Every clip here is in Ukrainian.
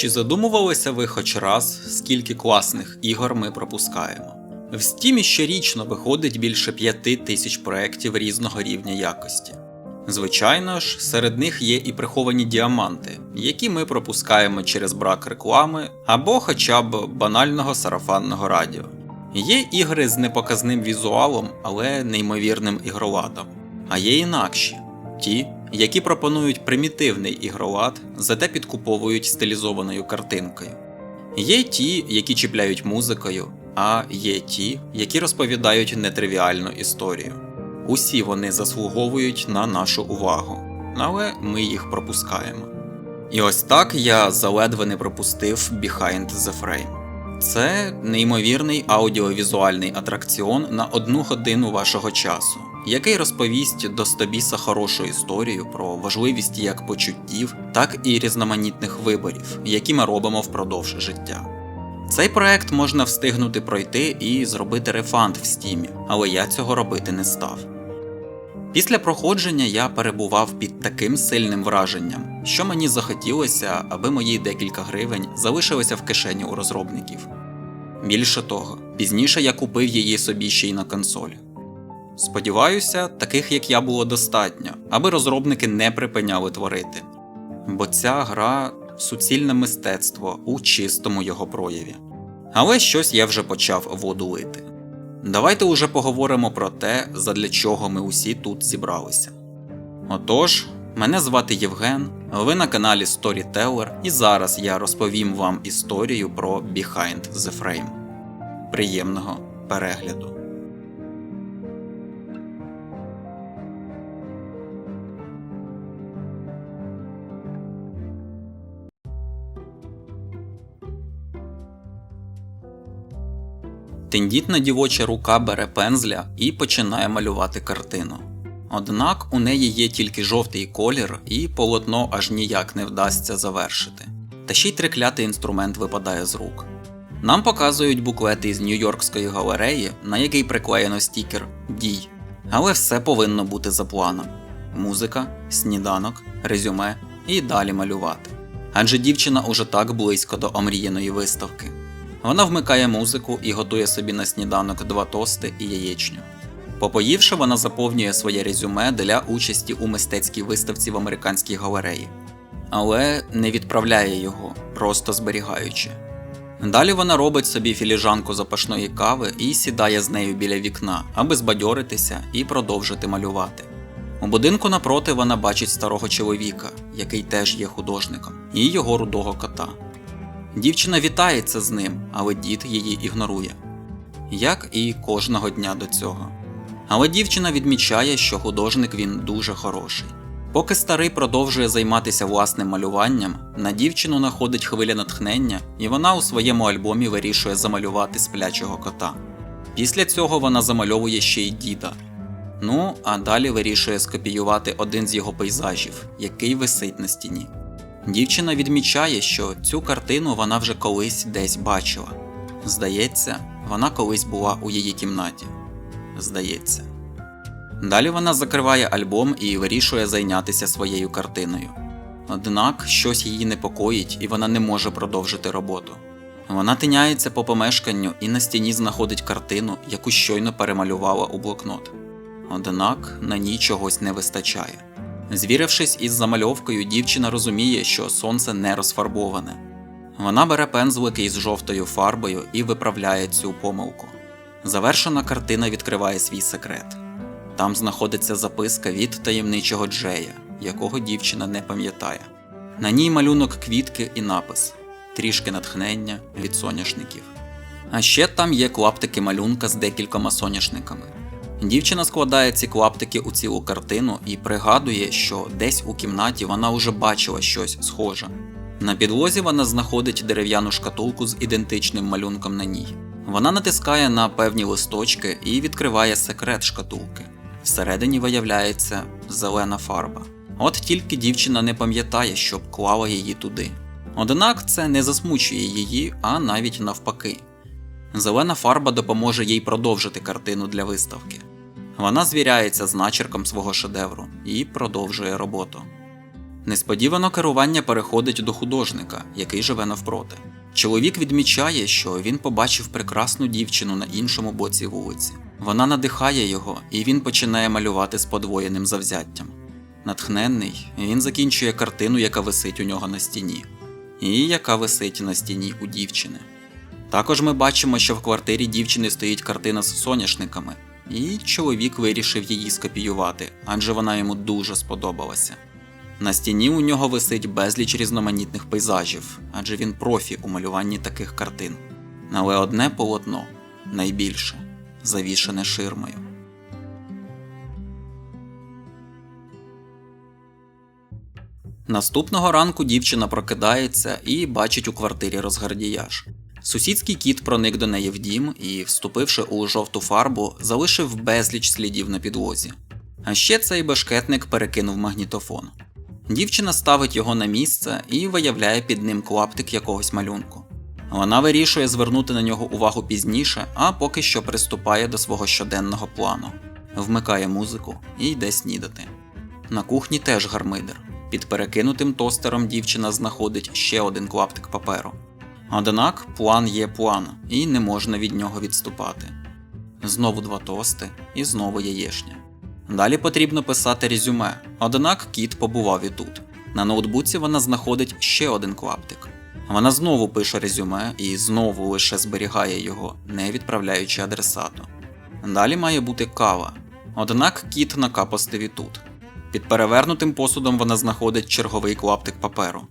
Чи задумувалися ви хоч раз, скільки класних ігор ми пропускаємо? В Steam щорічно виходить більше п'яти тисяч проєктів різного рівня якості. Звичайно ж, серед них є і приховані діаманти, які ми пропускаємо через брак реклами або хоча б банального сарафанного радіо. Є ігри з непоказним візуалом, але неймовірним ігроладом. А є інакші ті, які пропонують примітивний ігролад, зате підкуповують стилізованою картинкою. Є ті, які чіпляють музикою, а є ті, які розповідають нетривіальну історію. Усі вони заслуговують на нашу увагу, але ми їх пропускаємо. І ось так я заледве не пропустив Behind the Frame. Це неймовірний аудіовізуальний атракціон на одну годину вашого часу, який розповість до стобіса хорошу історію про важливість як почуттів, так і різноманітних виборів, які ми робимо впродовж життя. Цей проект можна встигнути пройти і зробити рефанд в стімі, але я цього робити не став. Після проходження я перебував під таким сильним враженням, що мені захотілося, аби мої декілька гривень залишилися в кишені у розробників. Більше того, пізніше я купив її собі ще й на консоль. Сподіваюся, таких як я було достатньо, аби розробники не припиняли творити. Бо ця гра суцільне мистецтво у чистому його прояві. Але щось я вже почав воду лити. Давайте уже поговоримо про те, задля чого ми усі тут зібралися. Отож, мене звати Євген, ви на каналі Storyteller, і зараз я розповім вам історію про Behind the Frame. Приємного перегляду! Тендітна дівоча рука бере пензля і починає малювати картину. Однак у неї є тільки жовтий колір, і полотно аж ніяк не вдасться завершити. Та ще й триклятий інструмент випадає з рук. Нам показують буклети із Нью-Йоркської галереї, на який приклеєно стікер Дій. Але все повинно бути за планом: музика, сніданок, резюме і далі малювати. Адже дівчина уже так близько до омріяної виставки. Вона вмикає музику і готує собі на сніданок два тости і яєчню. Попоївши, вона заповнює своє резюме для участі у мистецькій виставці в американській галереї, але не відправляє його, просто зберігаючи. Далі вона робить собі філіжанку запашної кави і сідає з нею біля вікна, аби збадьоритися і продовжити малювати. У будинку напроти вона бачить старого чоловіка, який теж є художником, і його рудого кота. Дівчина вітається з ним, але дід її ігнорує, як і кожного дня до цього. Але дівчина відмічає, що художник він дуже хороший. Поки старий продовжує займатися власним малюванням, на дівчину находить хвиля натхнення, і вона у своєму альбомі вирішує замалювати сплячого кота. Після цього вона замальовує ще й діда. Ну, а далі вирішує скопіювати один з його пейзажів, який висить на стіні. Дівчина відмічає, що цю картину вона вже колись десь бачила. Здається, вона колись була у її кімнаті. Здається. Далі вона закриває альбом і вирішує зайнятися своєю картиною. Однак щось її непокоїть і вона не може продовжити роботу. Вона тиняється по помешканню і на стіні знаходить картину, яку щойно перемалювала у блокнот. Однак на ній чогось не вистачає. Звірившись із замальовкою, дівчина розуміє, що сонце не розфарбоване. Вона бере пензлики із жовтою фарбою і виправляє цю помилку. Завершена картина відкриває свій секрет. Там знаходиться записка від таємничого Джея, якого дівчина не пам'ятає. На ній малюнок квітки і напис трішки натхнення від соняшників. А ще там є клаптики малюнка з декількома соняшниками. Дівчина складає ці клаптики у цілу картину і пригадує, що десь у кімнаті вона вже бачила щось схоже. На підлозі вона знаходить дерев'яну шкатулку з ідентичним малюнком на ній. Вона натискає на певні листочки і відкриває секрет шкатулки. Всередині виявляється зелена фарба. От тільки дівчина не пам'ятає, щоб клала її туди. Однак це не засмучує її, а навіть навпаки. Зелена фарба допоможе їй продовжити картину для виставки. Вона звіряється з начерком свого шедевру і продовжує роботу. Несподівано керування переходить до художника, який живе навпроти. Чоловік відмічає, що він побачив прекрасну дівчину на іншому боці вулиці. Вона надихає його, і він починає малювати з подвоєним завзяттям. Натхненний, він закінчує картину, яка висить у нього на стіні, і яка висить на стіні у дівчини. Також ми бачимо, що в квартирі дівчини стоїть картина з соняшниками, і чоловік вирішив її скопіювати, адже вона йому дуже сподобалася. На стіні у нього висить безліч різноманітних пейзажів, адже він профі у малюванні таких картин. Але одне полотно найбільше завішане ширмою. Наступного ранку дівчина прокидається і бачить у квартирі розгардіяж. Сусідський кіт проник до неї в дім і, вступивши у жовту фарбу, залишив безліч слідів на підлозі. А ще цей бешкетник перекинув магнітофон. Дівчина ставить його на місце і виявляє під ним клаптик якогось малюнку. Вона вирішує звернути на нього увагу пізніше, а поки що приступає до свого щоденного плану, вмикає музику і йде снідати. На кухні теж гармидер. Під перекинутим тостером дівчина знаходить ще один клаптик паперу. Однак план є план, і не можна від нього відступати. Знову два тости і знову яєшня. Далі потрібно писати резюме, однак кіт побував і тут. На ноутбуці вона знаходить ще один клаптик. Вона знову пише резюме і знову лише зберігає його, не відправляючи адресату. Далі має бути кава. Однак кіт накапостив і тут. Під перевернутим посудом вона знаходить черговий клаптик паперу.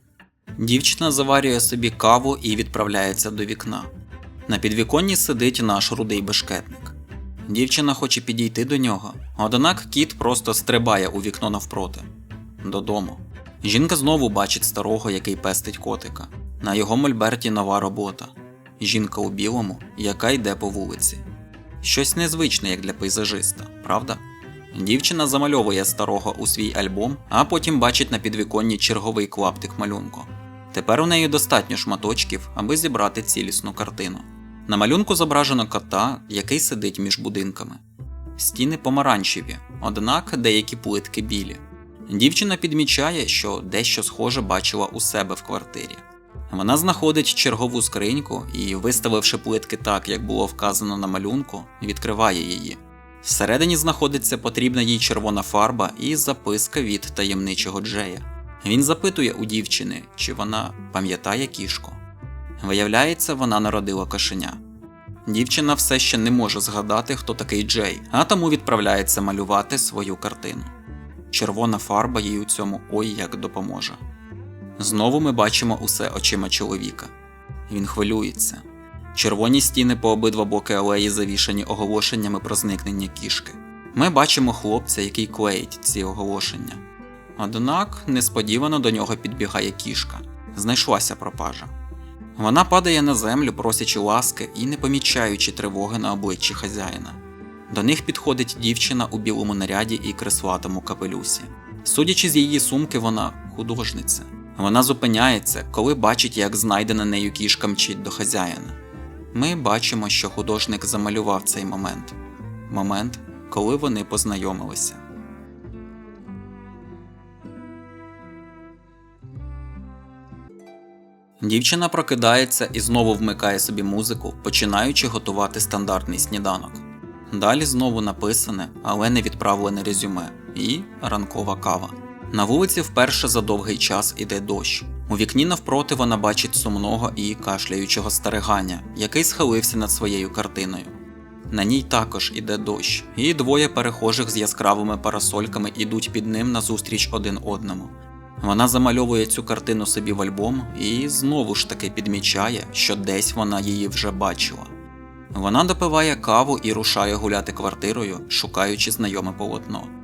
Дівчина заварює собі каву і відправляється до вікна. На підвіконні сидить наш рудий бешкетник. Дівчина хоче підійти до нього, однак кіт просто стрибає у вікно навпроти додому. Жінка знову бачить старого, який пестить котика. На його мольберті нова робота. Жінка у білому, яка йде по вулиці. Щось незвичне, як для пейзажиста, правда? Дівчина замальовує старого у свій альбом, а потім бачить на підвіконні черговий клаптик малюнку. Тепер у неї достатньо шматочків, аби зібрати цілісну картину. На малюнку зображено кота, який сидить між будинками. Стіни помаранчеві, однак деякі плитки білі. Дівчина підмічає, що дещо схоже бачила у себе в квартирі. Вона знаходить чергову скриньку і, виставивши плитки так, як було вказано на малюнку, відкриває її. Всередині знаходиться потрібна їй червона фарба і записка від таємничого Джея. Він запитує у дівчини, чи вона пам'ятає кішку. Виявляється, вона народила кошеня. Дівчина все ще не може згадати, хто такий Джей, а тому відправляється малювати свою картину. Червона фарба їй у цьому ой як допоможе. Знову ми бачимо усе очима чоловіка. Він хвилюється. Червоні стіни по обидва боки алеї завішані оголошеннями про зникнення кішки. Ми бачимо хлопця, який клеїть ці оголошення. Однак несподівано до нього підбігає кішка. Знайшлася пропажа. Вона падає на землю, просячи ласки і не помічаючи тривоги на обличчі хазяїна. До них підходить дівчина у білому наряді і кресватому капелюсі. Судячи з її сумки, вона художниця. Вона зупиняється, коли бачить, як знайдена нею кішка мчить до хазяїна. Ми бачимо, що художник замалював цей момент момент, коли вони познайомилися. Дівчина прокидається і знову вмикає собі музику, починаючи готувати стандартний сніданок. Далі знову написане, але не відправлене резюме і ранкова кава. На вулиці вперше за довгий час іде дощ. У вікні навпроти вона бачить сумного і кашляючого стариганя, який схилився над своєю картиною. На ній також іде дощ, і двоє перехожих з яскравими парасольками ідуть під ним назустріч один одному. Вона замальовує цю картину собі в альбом і знову ж таки підмічає, що десь вона її вже бачила. Вона допиває каву і рушає гуляти квартирою, шукаючи знайоме полотно.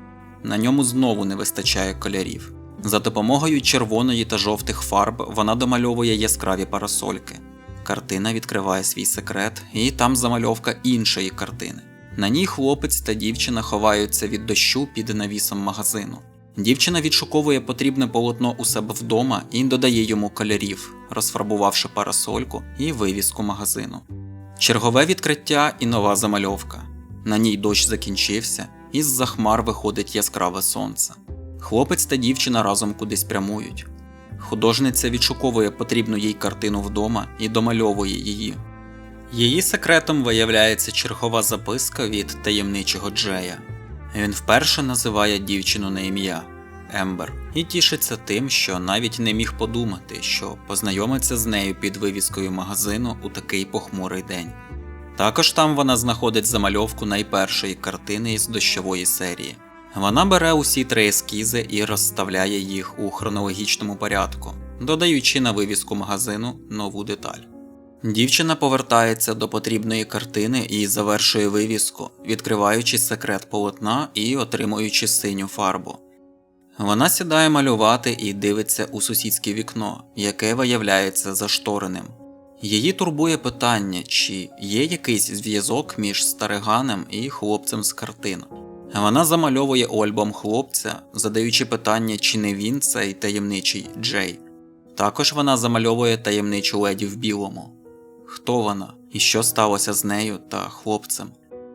На ньому знову не вистачає кольорів. За допомогою червоної та жовтих фарб вона домальовує яскраві парасольки. Картина відкриває свій секрет, і там замальовка іншої картини. На ній хлопець та дівчина ховаються від дощу під навісом магазину. Дівчина відшуковує потрібне полотно у себе вдома і додає йому кольорів, розфарбувавши парасольку і вивіску магазину. Чергове відкриття і нова замальовка. На ній дощ закінчився, і з за хмар виходить яскраве сонце. Хлопець та дівчина разом кудись прямують. Художниця відшуковує потрібну їй картину вдома і домальовує її. Її секретом виявляється чергова записка від таємничого Джея. Він вперше називає дівчину на ім'я Ембер і тішиться тим, що навіть не міг подумати, що познайомиться з нею під вивіскою магазину у такий похмурий день. Також там вона знаходить замальовку найпершої картини із дощової серії. Вона бере усі три ескізи і розставляє їх у хронологічному порядку, додаючи на вивіску магазину нову деталь. Дівчина повертається до потрібної картини і завершує вивіску, відкриваючи секрет полотна і отримуючи синю фарбу. Вона сідає малювати і дивиться у сусідське вікно, яке виявляється заштореним. Її турбує питання, чи є якийсь зв'язок між стариганом і хлопцем з картин. Вона замальовує альбом хлопця, задаючи питання, чи не він цей таємничий Джей. Також вона замальовує таємничу леді в білому. Хто вона і що сталося з нею та хлопцем.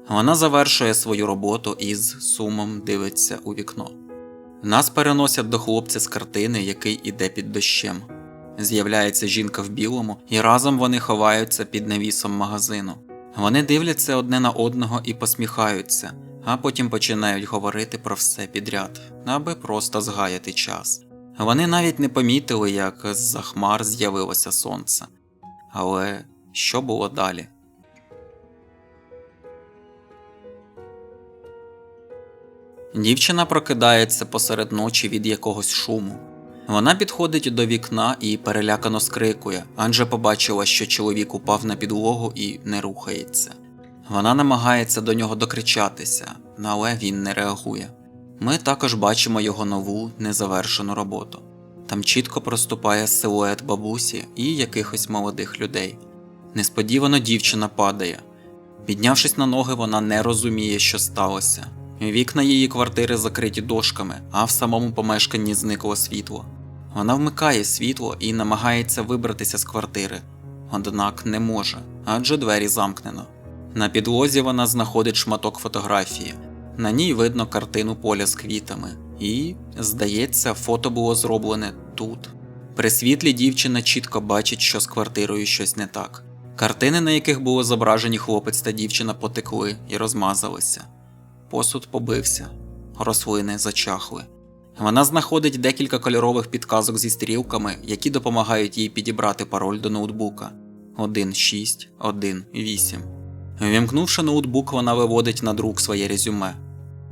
Вона завершує свою роботу і з сумом дивиться у вікно. Нас переносять до хлопця з картини, який іде під дощем. З'являється жінка в білому, і разом вони ховаються під навісом магазину. Вони дивляться одне на одного і посміхаються, а потім починають говорити про все підряд, аби просто згаяти час. Вони навіть не помітили, як з-за хмар з'явилося сонце. Але що було далі? Дівчина прокидається посеред ночі від якогось шуму. Вона підходить до вікна і перелякано скрикує, адже побачила, що чоловік упав на підлогу і не рухається. Вона намагається до нього докричатися, але він не реагує. Ми також бачимо його нову незавершену роботу. Там чітко проступає силует бабусі і якихось молодих людей. Несподівано дівчина падає. Піднявшись на ноги, вона не розуміє, що сталося. Вікна її квартири закриті дошками, а в самому помешканні зникло світло. Вона вмикає світло і намагається вибратися з квартири, однак не може, адже двері замкнено. На підлозі вона знаходить шматок фотографії. На ній видно картину поля з квітами, і, здається, фото було зроблене тут. При світлі дівчина чітко бачить, що з квартирою щось не так. Картини, на яких було зображені хлопець та дівчина, потекли і розмазалися. Посуд побився, рослини зачахли. Вона знаходить декілька кольорових підказок зі стрілками, які допомагають їй підібрати пароль до ноутбука 1.6.1.8. Вімкнувши ноутбук, вона виводить на друк своє резюме.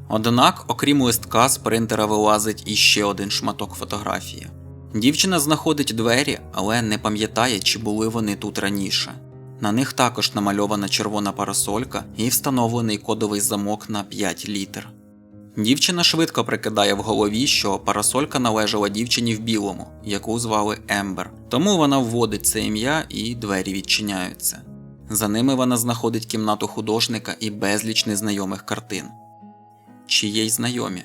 Однак, окрім листка, з принтера вилазить іще один шматок фотографії. Дівчина знаходить двері, але не пам'ятає, чи були вони тут раніше. На них також намальована червона парасолька і встановлений кодовий замок на 5 літер. Дівчина швидко прикидає в голові, що парасолька належала дівчині в білому, яку звали Ембер, тому вона вводить це ім'я і двері відчиняються. За ними вона знаходить кімнату художника і безліч незнайомих картин. Чи є й знайомі?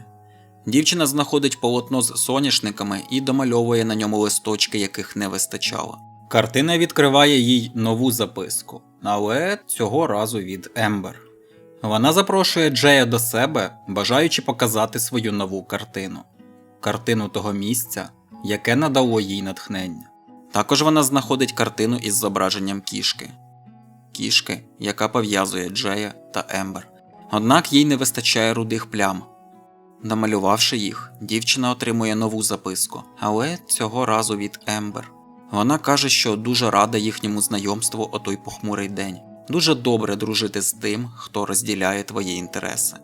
Дівчина знаходить полотно з соняшниками і домальовує на ньому листочки, яких не вистачало. Картина відкриває їй нову записку, але цього разу від Ембер. Вона запрошує Джея до себе, бажаючи показати свою нову картину картину того місця, яке надало їй натхнення. Також вона знаходить картину із зображенням кішки кішки, яка пов'язує Джея та Ембер. Однак їй не вистачає рудих плям. Намалювавши їх, дівчина отримує нову записку, але цього разу від Ембер. Вона каже, що дуже рада їхньому знайомству о той похмурий день. Дуже добре дружити з тим, хто розділяє твої інтереси.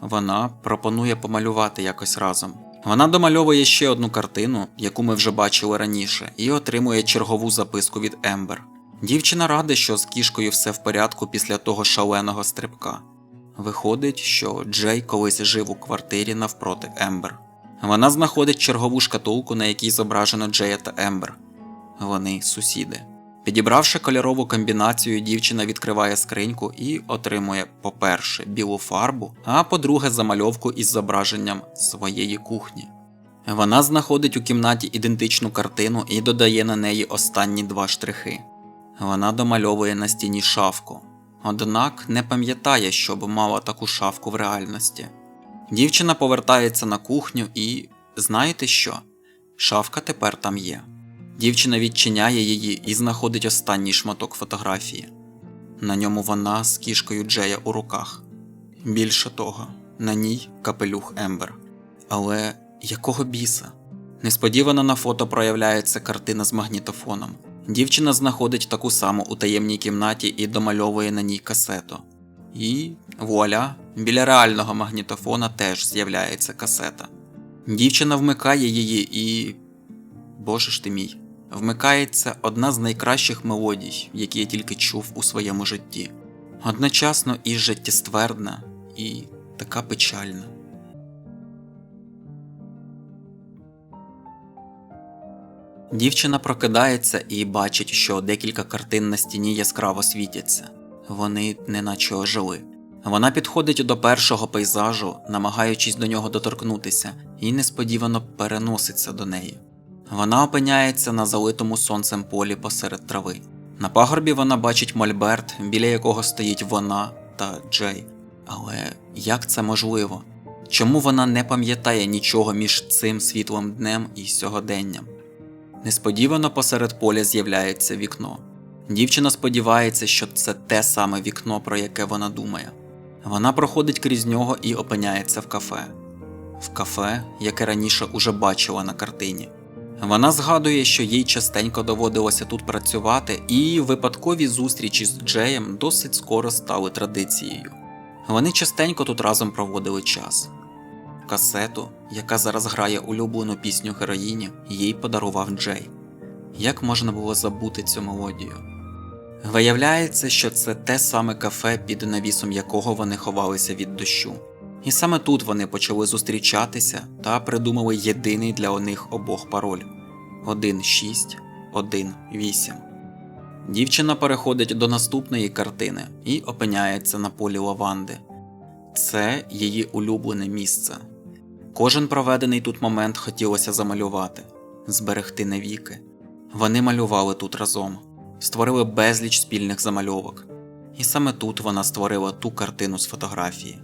Вона пропонує помалювати якось разом. Вона домальовує ще одну картину, яку ми вже бачили раніше, і отримує чергову записку від Ембер. Дівчина рада, що з кішкою все в порядку після того шаленого стрибка. Виходить, що Джей колись жив у квартирі навпроти Ембер. Вона знаходить чергову шкатулку, на якій зображено Джея та Ембер. Вони сусіди. Підібравши кольорову комбінацію, дівчина відкриває скриньку і отримує, по-перше, білу фарбу, а по-друге, замальовку із зображенням своєї кухні. Вона знаходить у кімнаті ідентичну картину і додає на неї останні два штрихи. Вона домальовує на стіні шафку, однак не пам'ятає, щоб мала таку шафку в реальності. Дівчина повертається на кухню і знаєте що? Шафка тепер там є. Дівчина відчиняє її і знаходить останній шматок фотографії. На ньому вона з кішкою Джея у руках. Більше того, на ній капелюх Ембер. Але якого біса? Несподівано на фото проявляється картина з магнітофоном. Дівчина знаходить таку саму у таємній кімнаті і домальовує на ній касету. І вуаля, біля реального магнітофона теж з'являється касета. Дівчина вмикає її і. Боже ж ти мій, вмикається одна з найкращих мелодій, які я тільки чув у своєму житті. Одночасно і життєствердна, і така печальна. Дівчина прокидається і бачить, що декілька картин на стіні яскраво світяться. Вони неначе ожили. Вона підходить до першого пейзажу, намагаючись до нього доторкнутися, і несподівано переноситься до неї. Вона опиняється на залитому сонцем полі посеред трави. На пагорбі вона бачить мольберт, біля якого стоїть вона та Джей. Але як це можливо? Чому вона не пам'ятає нічого між цим світлим днем і сьогоденням? Несподівано посеред поля з'являється вікно. Дівчина сподівається, що це те саме вікно, про яке вона думає. Вона проходить крізь нього і опиняється в кафе. В кафе, яке раніше уже бачила на картині. Вона згадує, що їй частенько доводилося тут працювати, і випадкові зустрічі з Джеєм досить скоро стали традицією. Вони частенько тут разом проводили час. Касету, яка зараз грає улюблену пісню героїні, їй подарував Джей. Як можна було забути цю мелодію? Виявляється, що це те саме кафе, під навісом якого вони ховалися від дощу. І саме тут вони почали зустрічатися та придумали єдиний для них обох пароль 1.6.1.8. Дівчина переходить до наступної картини і опиняється на полі лаванди. Це її улюблене місце. Кожен проведений тут момент хотілося замалювати, зберегти навіки. Вони малювали тут разом, створили безліч спільних замальовок. І саме тут вона створила ту картину з фотографії.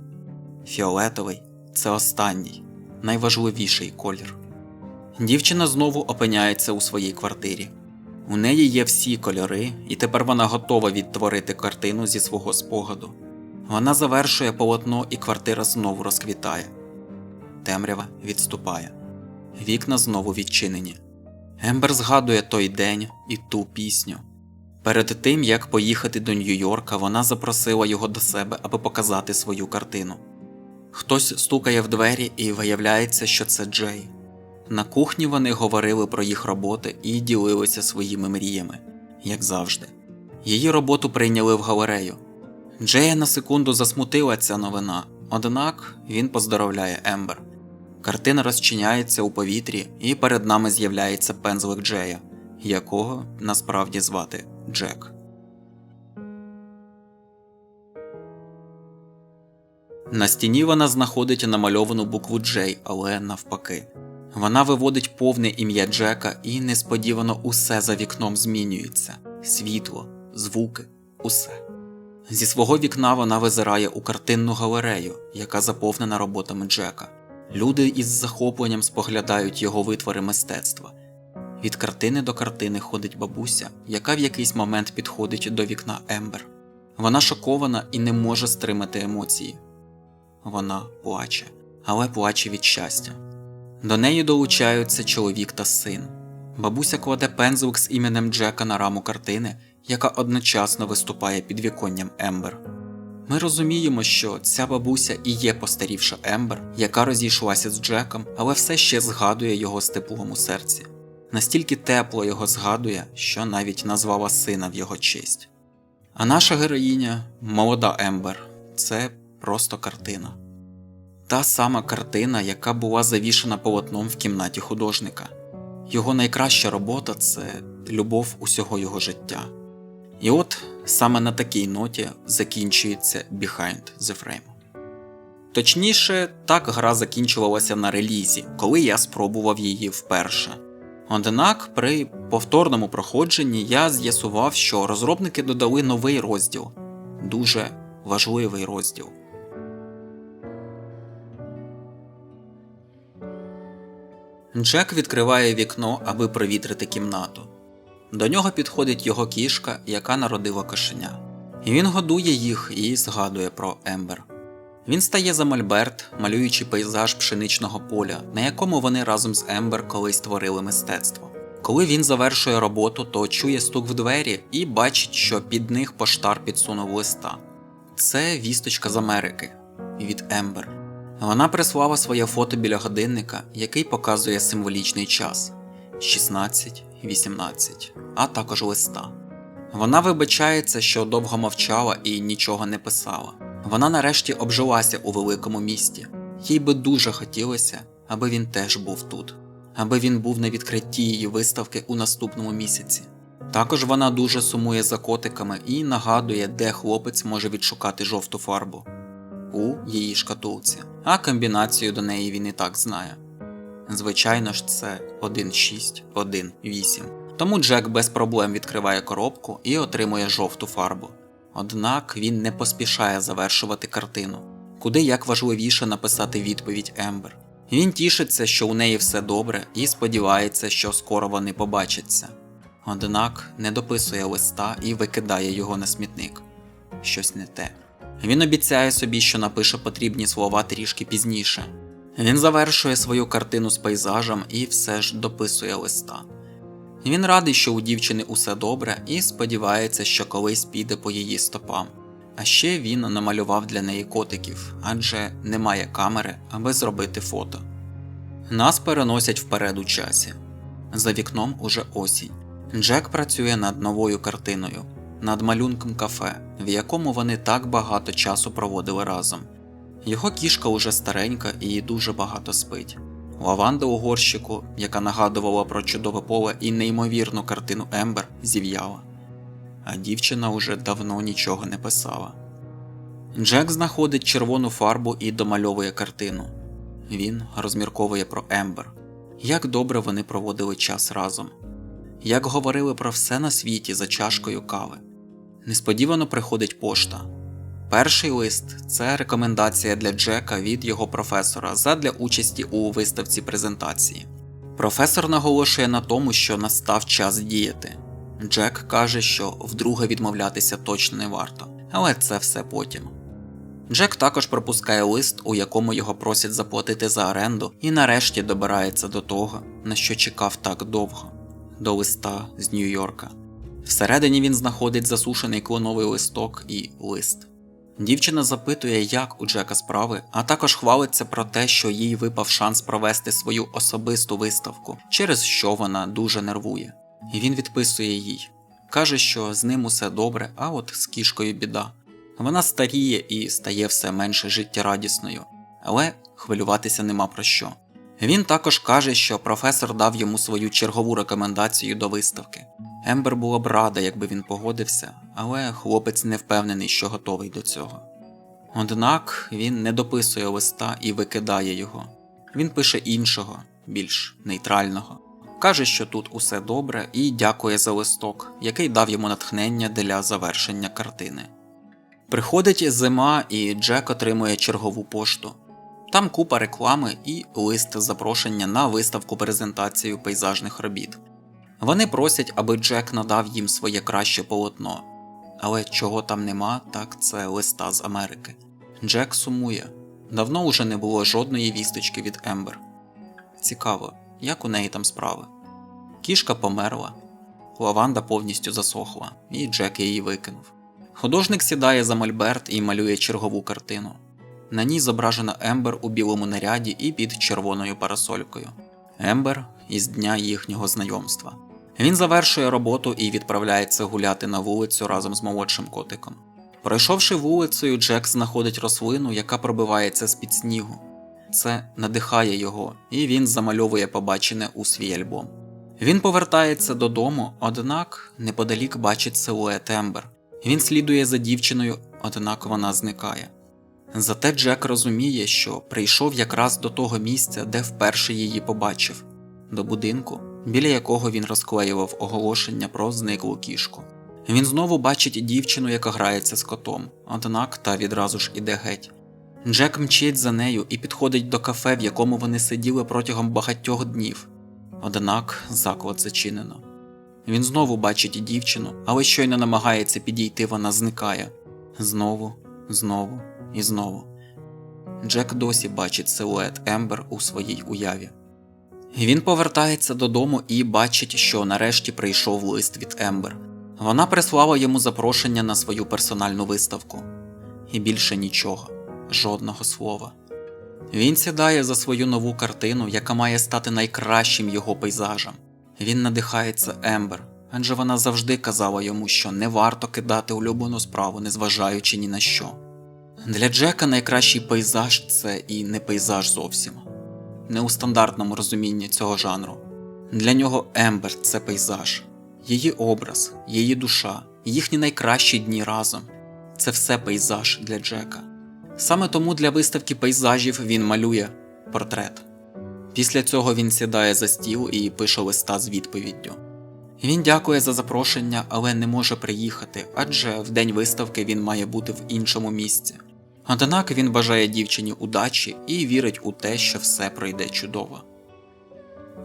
Фіолетовий це останній, найважливіший колір. Дівчина знову опиняється у своїй квартирі. У неї є всі кольори, і тепер вона готова відтворити картину зі свого спогаду. Вона завершує полотно, і квартира знову розквітає. Темрява відступає. Вікна знову відчинені. Ембер згадує той день і ту пісню. Перед тим як поїхати до Нью-Йорка, вона запросила його до себе, аби показати свою картину. Хтось стукає в двері і виявляється, що це Джей. На кухні вони говорили про їх роботи і ділилися своїми мріями, як завжди. Її роботу прийняли в галерею. Джея на секунду засмутила ця новина, однак він поздоровляє Ембер. Картина розчиняється у повітрі, і перед нами з'являється пензлик Джея, якого насправді звати Джек. На стіні вона знаходить намальовану букву Джей, але навпаки. Вона виводить повне ім'я Джека, і несподівано усе за вікном змінюється: світло, звуки, усе. Зі свого вікна вона визирає у картинну галерею, яка заповнена роботами Джека. Люди із захопленням споглядають його витвори мистецтва. Від картини до картини ходить бабуся, яка в якийсь момент підходить до вікна Ембер. Вона шокована і не може стримати емоції. Вона плаче, але плаче від щастя. До неї долучаються чоловік та син. Бабуся кладе пензлик з іменем Джека на раму картини, яка одночасно виступає під віконням Ембер. Ми розуміємо, що ця бабуся і є постарівша Ембер, яка розійшлася з Джеком, але все ще згадує його з теплом у серці. Настільки тепло його згадує, що навіть назвала сина в його честь. А наша героїня, молода Ембер, це просто картина. Та сама картина, яка була завішена полотном в кімнаті художника. Його найкраща робота це любов усього його життя. І от саме на такій ноті закінчується Behind the Frame. Точніше, так гра закінчувалася на релізі, коли я спробував її вперше. Однак при повторному проходженні я з'ясував, що розробники додали новий розділ дуже важливий розділ. Джек відкриває вікно, аби провітрити кімнату. До нього підходить його кішка, яка народила кошеня. І він годує їх і згадує про Ембер. Він стає за мольберт, малюючи пейзаж пшеничного поля, на якому вони разом з Ембер колись творили мистецтво. Коли він завершує роботу, то чує стук в двері і бачить, що під них поштар підсунув листа. Це вісточка з Америки від Ембер. Вона прислала своє фото біля годинника, який показує символічний час 16-18, а також листа. Вона вибачається, що довго мовчала і нічого не писала. Вона нарешті обжилася у великому місті. Їй би дуже хотілося, аби він теж був тут, аби він був на відкритті її виставки у наступному місяці. Також вона дуже сумує за котиками і нагадує, де хлопець може відшукати жовту фарбу у її шкатулці, а комбінацію до неї він і так знає. Звичайно ж, це 1.6.1.8. Тому Джек без проблем відкриває коробку і отримує жовту фарбу. Однак він не поспішає завершувати картину, куди як важливіше написати відповідь Ембер. Він тішиться, що у неї все добре, і сподівається, що скоро вони побачаться. Однак не дописує листа і викидає його на смітник. Щось не те. Він обіцяє собі, що напише потрібні слова трішки пізніше. Він завершує свою картину з пейзажем і все ж дописує листа. Він радий, що у дівчини усе добре, і сподівається, що колись піде по її стопам. А ще він намалював для неї котиків, адже немає камери, аби зробити фото. Нас переносять вперед у часі. За вікном уже осінь. Джек працює над новою картиною, над малюнком кафе, в якому вони так багато часу проводили разом. Його кішка уже старенька і дуже багато спить. Лаванда у горщику, яка нагадувала про чудове поле і неймовірну картину Ембер, зів'яла. А дівчина уже давно нічого не писала. Джек знаходить червону фарбу і домальовує картину. Він розмірковує про Ембер, як добре вони проводили час разом, як говорили про все на світі за чашкою кави. Несподівано приходить пошта. Перший лист це рекомендація для Джека від його професора задля участі у виставці презентації. Професор наголошує на тому, що настав час діяти. Джек каже, що вдруге відмовлятися точно не варто, але це все потім. Джек також пропускає лист, у якому його просять заплатити за оренду, і нарешті добирається до того, на що чекав так довго до листа з Нью-Йорка. Всередині він знаходить засушений клоновий листок і лист. Дівчина запитує, як у Джека справи, а також хвалиться про те, що їй випав шанс провести свою особисту виставку, через що вона дуже нервує. І він відписує їй. Каже, що з ним усе добре, а от з кішкою біда. Вона старіє і стає все менше життєрадісною, але хвилюватися нема про що. Він також каже, що професор дав йому свою чергову рекомендацію до виставки. Ембер була б рада, якби він погодився, але хлопець не впевнений, що готовий до цього. Однак він не дописує листа і викидає його. Він пише іншого, більш нейтрального. Каже, що тут усе добре, і дякує за листок, який дав йому натхнення для завершення картини. Приходить зима, і Джек отримує чергову пошту. Там купа реклами і лист запрошення на виставку презентацію пейзажних робіт. Вони просять, аби Джек надав їм своє краще полотно, але чого там нема, так це листа з Америки. Джек сумує. Давно уже не було жодної вісточки від Ембер. Цікаво, як у неї там справи. Кішка померла, лаванда повністю засохла, і Джек її викинув. Художник сідає за мольберт і малює чергову картину. На ній зображена Ембер у білому наряді і під червоною парасолькою. Ембер із дня їхнього знайомства. Він завершує роботу і відправляється гуляти на вулицю разом з молодшим котиком. Пройшовши вулицею, Джек знаходить рослину, яка пробивається з під снігу. Це надихає його, і він замальовує побачене у свій альбом. Він повертається додому, однак неподалік бачить силует Ембер. Він слідує за дівчиною, однак вона зникає. Зате Джек розуміє, що прийшов якраз до того місця, де вперше її побачив до будинку, біля якого він розклеював оголошення про зниклу кішку. Він знову бачить дівчину, яка грається з котом, однак та відразу ж іде геть. Джек мчить за нею і підходить до кафе, в якому вони сиділи протягом багатьох днів. Однак заклад зачинено. Він знову бачить дівчину, але щойно намагається підійти, вона зникає. Знову, знову і знову. Джек досі бачить силует Ембер у своїй уяві. Він повертається додому і бачить, що нарешті прийшов лист від Ембер. Вона прислала йому запрошення на свою персональну виставку. І більше нічого, жодного слова. Він сідає за свою нову картину, яка має стати найкращим його пейзажем. Він надихається Ембер, адже вона завжди казала йому, що не варто кидати улюблену справу, незважаючи ні на що. Для Джека найкращий пейзаж це і не пейзаж зовсім, не у стандартному розумінні цього жанру. Для нього Ембер це пейзаж, її образ, її душа, їхні найкращі дні разом це все пейзаж для Джека. Саме тому для виставки пейзажів він малює портрет. Після цього він сідає за стіл і пише листа з відповіддю. Він дякує за запрошення, але не може приїхати, адже в день виставки він має бути в іншому місці. Однак він бажає дівчині удачі і вірить у те, що все пройде чудово.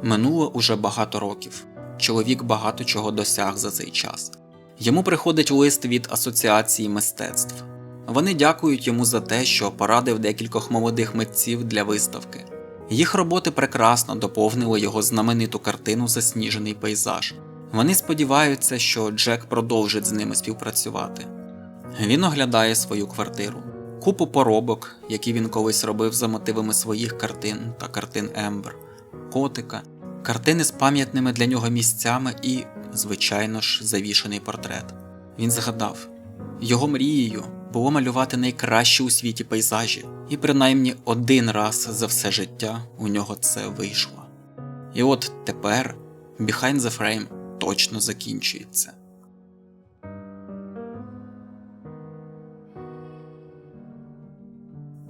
Минуло уже багато років. Чоловік багато чого досяг за цей час. Йому приходить лист від Асоціації мистецтв. Вони дякують йому за те, що порадив декількох молодих митців для виставки. Їх роботи прекрасно доповнили його знамениту картину Засніжений пейзаж. Вони сподіваються, що Джек продовжить з ними співпрацювати. Він оглядає свою квартиру, купу поробок, які він колись робив за мотивами своїх картин та картин Ембер, котика, картини з пам'ятними для нього місцями і, звичайно ж, завішений портрет. Він згадав, його мрією було малювати найкращі у світі пейзажі, і принаймні один раз за все життя у нього це вийшло. І от тепер Behind the Frame точно закінчується.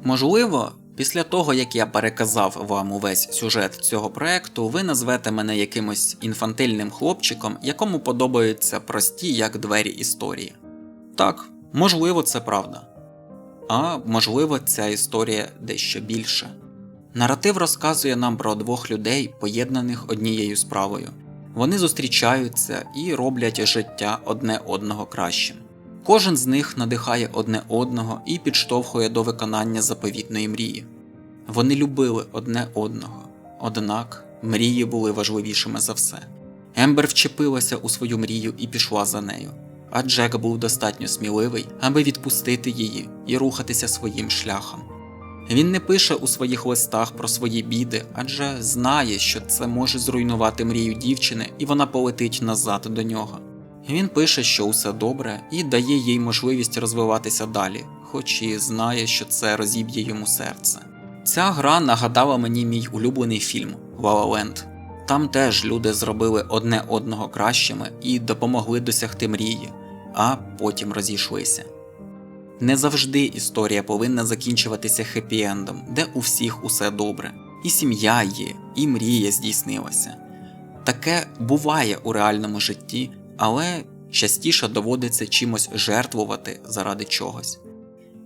Можливо, після того, як я переказав вам увесь сюжет цього проекту, ви назвете мене якимось інфантильним хлопчиком, якому подобаються прості як двері історії. Так, можливо, це правда. А можливо, ця історія дещо більше. Наратив розказує нам про двох людей, поєднаних однією справою. Вони зустрічаються і роблять життя одне одного кращим. Кожен з них надихає одне одного і підштовхує до виконання заповітної мрії. Вони любили одне одного, однак мрії були важливішими за все. Ембер вчепилася у свою мрію і пішла за нею, а Джек був достатньо сміливий, аби відпустити її і рухатися своїм шляхом. Він не пише у своїх листах про свої біди, адже знає, що це може зруйнувати мрію дівчини, і вона полетить назад до нього. Він пише, що усе добре, і дає їй можливість розвиватися далі, хоч і знає, що це розіб'є йому серце. Ця гра нагадала мені мій улюблений фільм La Там теж люди зробили одне одного кращими і допомогли досягти мрії, а потім розійшлися. Не завжди історія повинна закінчуватися хеппі-ендом, де у всіх усе добре, і сім'я є, і мрія здійснилася. Таке буває у реальному житті, але частіше доводиться чимось жертвувати заради чогось.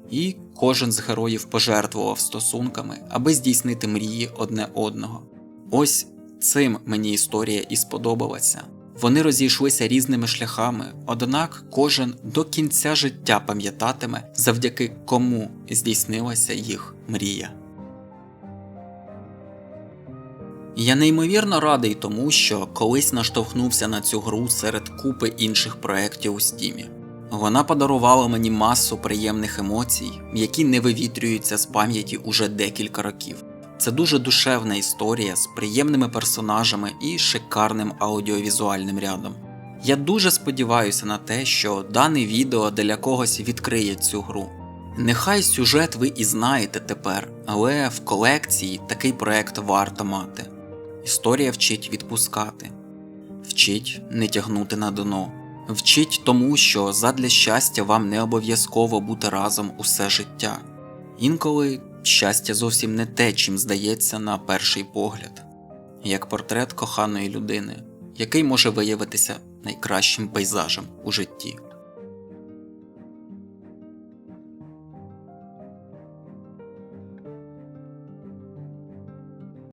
І кожен з героїв пожертвував стосунками, аби здійснити мрії одне одного. Ось цим мені історія і сподобалася. Вони розійшлися різними шляхами, однак кожен до кінця життя пам'ятатиме, завдяки кому здійснилася їх мрія. Я неймовірно радий тому, що колись наштовхнувся на цю гру серед купи інших проєктів у стімі. Вона подарувала мені масу приємних емоцій, які не вивітрюються з пам'яті уже декілька років. Це дуже душевна історія з приємними персонажами і шикарним аудіовізуальним рядом. Я дуже сподіваюся на те, що дане відео для когось відкриє цю гру. Нехай сюжет ви і знаєте тепер, але в колекції такий проект варто мати. Історія вчить відпускати, вчить не тягнути на дно, вчить тому, що задля щастя вам не обов'язково бути разом усе життя. Інколи щастя зовсім не те, чим здається на перший погляд, як портрет коханої людини, який може виявитися найкращим пейзажем у житті.